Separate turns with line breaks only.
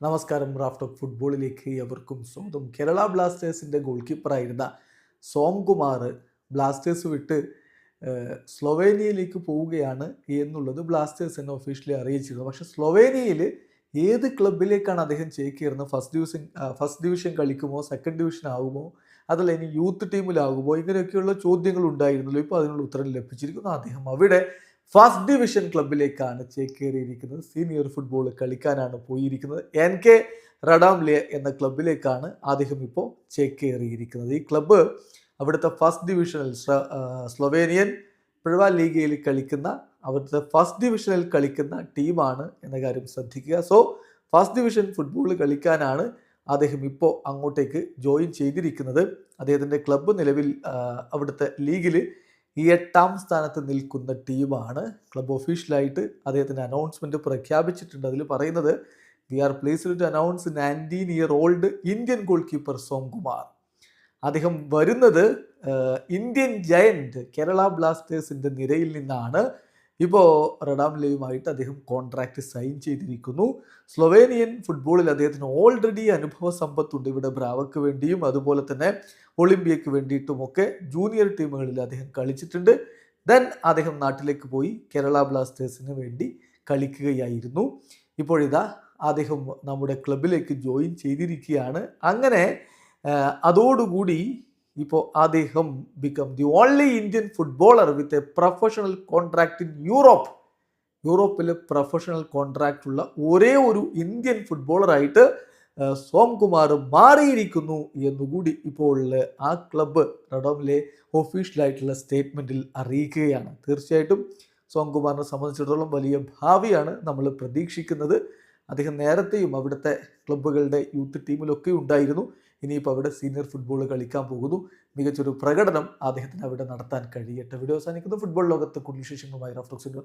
നമസ്കാരം raft of ഫുട്ബോളിലേക്ക് എവർക്കും സ്വന്തം കേരള ബ്ലാസ്റ്റേഴ്സിന്റെ ഗോൾ കീപ്പറായിരുന്ന സോംകുമാർ ബ്ലാസ്റ്റേഴ്സ് വിട്ട് സ്ലൊവേനിയയിലേക്ക് പോവുകയാണ് എന്നുള്ളത് ബ്ലാസ്റ്റേഴ്സ് തന്നെ ഒഫീഷ്യലി അറിയിച്ചിരുന്നു. പക്ഷേ സ്ലൊവേനിയയിൽ ഏത് ക്ലബിലേക്കാണ് അദ്ദേഹം ചേക്കേറുന്നത്? ഫസ്റ്റ് ഡിവിഷൻ ഫസ്റ്റ് ഡിവിഷൻ കളിക്കുമോ? സെക്കൻഡ് ഡിവിഷൻ ആകുമോ അതല്ല ഇനി യൂത്ത് ടീമിലാകുമോ ഇങ്ങനെയൊക്കെയുള്ള ചോദ്യങ്ങൾ ഉണ്ടായിരുന്നല്ലോ. ഇപ്പോൾ അതിനുള്ള ഉത്തരം ലഭിച്ചിരിക്കുന്നു. അദ്ദേഹം അവിടെ ഫസ്റ്റ് ഡിവിഷൻ ക്ലബിലേക്കാണ് ചേക്കേറിയിരിക്കുന്നത്. സീനിയർ ഫുട്ബോൾ കളിക്കാനാണ് പോയിരിക്കുന്നത്. എൻ കെ റഡാംലിയ എന്ന ക്ലബിലേക്കാണ് അദ്ദേഹം ഇപ്പോൾ ചേക്കേറിയിരിക്കുന്നത്. ഈ ക്ലബ്ബ് അവിടുത്തെ ഫസ്റ്റ് ഡിവിഷനിൽ സ്ലൊവേനിയൻ പിഴവ ലീഗയിൽ കളിക്കുന്ന അവിടുത്തെ ഫസ്റ്റ് ഡിവിഷനിൽ കളിക്കുന്ന ടീമാണ് എന്ന കാര്യം ശ്രദ്ധിക്കുക. സോ ഫസ്റ്റ് ഡിവിഷൻ ഫുട്ബോൾ കളിക്കാനാണ് അദ്ദേഹം ഇപ്പോൾ അങ്ങോട്ടേക്ക് ജോയിൻ ചെയ്തിരിക്കുന്നത്. അദ്ദേഹത്തിന്റെ ക്ലബ്ബ് നിലവിൽ അവിടുത്തെ ലീഗിൽ ഈ എട്ടാം സ്ഥാനത്ത് നിൽക്കുന്ന ടീമാണ് ക്ലബ് ഒഫീഷ്യലായിട്ട് അദ്ദേഹത്തിന്റെ അനൗൺസ്മെന്റ് പ്രഖ്യാപിച്ചിട്ടുണ്ട്. അതിൽ പറയുന്നത് we are placed to announce nineteen year old Indian goalkeeper Som Kumar അദ്ദേഹം വരുന്നത് ഇന്ത്യൻ ജയന്റ് കേരള ബ്ലാസ്റ്റേഴ്സിന്റെ നിരയിൽ നിന്നാണ്. ഇപ്പോൾ റഡാംലെയുമായിട്ട് അദ്ദേഹം കോൺട്രാക്റ്റ് സൈൻ ചെയ്തിരിക്കുന്നു. സ്ലൊവേനിയൻ ഫുട്ബോളിൽ അദ്ദേഹത്തിന് ഓൾറെഡി അനുഭവ സമ്പത്തുണ്ട് ഇവിടെ ബ്രാവക്ക് വേണ്ടിയും അതുപോലെ തന്നെ ഒളിമ്പിയക്ക് വേണ്ടിയിട്ടുമൊക്കെ ജൂനിയർ ടീമുകളിൽ അദ്ദേഹം കളിച്ചിട്ടുണ്ട്. ദെൻ അദ്ദേഹം നാട്ടിലേക്ക് പോയി കേരള ബ്ലാസ്റ്റേഴ്സിന് വേണ്ടി കളിക്കുകയായിരുന്നു. ഇപ്പോഴിതാ അദ്ദേഹം നമ്മുടെ ക്ലബിലേക്ക് ജോയിൻ ചെയ്തിരിക്കുകയാണ്. അങ്ങനെ അതോടുകൂടി ഇപ്പോൾ അദ്ദേഹം become the only Indian footballer with a professional contract in Europe യൂറോപ്പിൽ പ്രൊഫഷണൽ കോൺട്രാക്റ്റ് ഉള്ള ഒരേ ഒരു ഇന്ത്യൻ ഫുട്ബോളറായിട്ട് സോംകുമാർ മാറിയിരിക്കുന്നു എന്നുകൂടി ഇപ്പോൾ ആ ക്ലബ്ബ് റഡോമിലെ ഒഫീഷ്യലായിട്ടുള്ള സ്റ്റേറ്റ്മെന്റിൽ അറിയിക്കുകയാണ്. തീർച്ചയായിട്ടും സോംകുമാറിനെ സംബന്ധിച്ചിടത്തോളം വലിയ ഭാവിയാണ് നമ്മൾ പ്രതീക്ഷിക്കുന്നത്. അദ്ദേഹം നേരത്തെയും അവിടുത്തെ ക്ലബ്ബുകളുടെ യൂത്ത് ടീമിലൊക്കെ ഉണ്ടായിരുന്നു. ഇനിയിപ്പോൾ അവിടെ സീനിയർ ഫുട്ബോൾ കളിക്കാൻ പോകുന്നു. മികച്ചൊരു പ്രകടനം അദ്ദേഹത്തിന് അവിടെ നടത്താൻ കഴിയട്ടെ. വീഡിയോ അവസാനിക്കുന്നു. ഫുട്ബോൾ ലോകത്ത് കൂടുതൽ വിശേഷങ്ങളുമായി റഫ്ലോക്സിന്റെ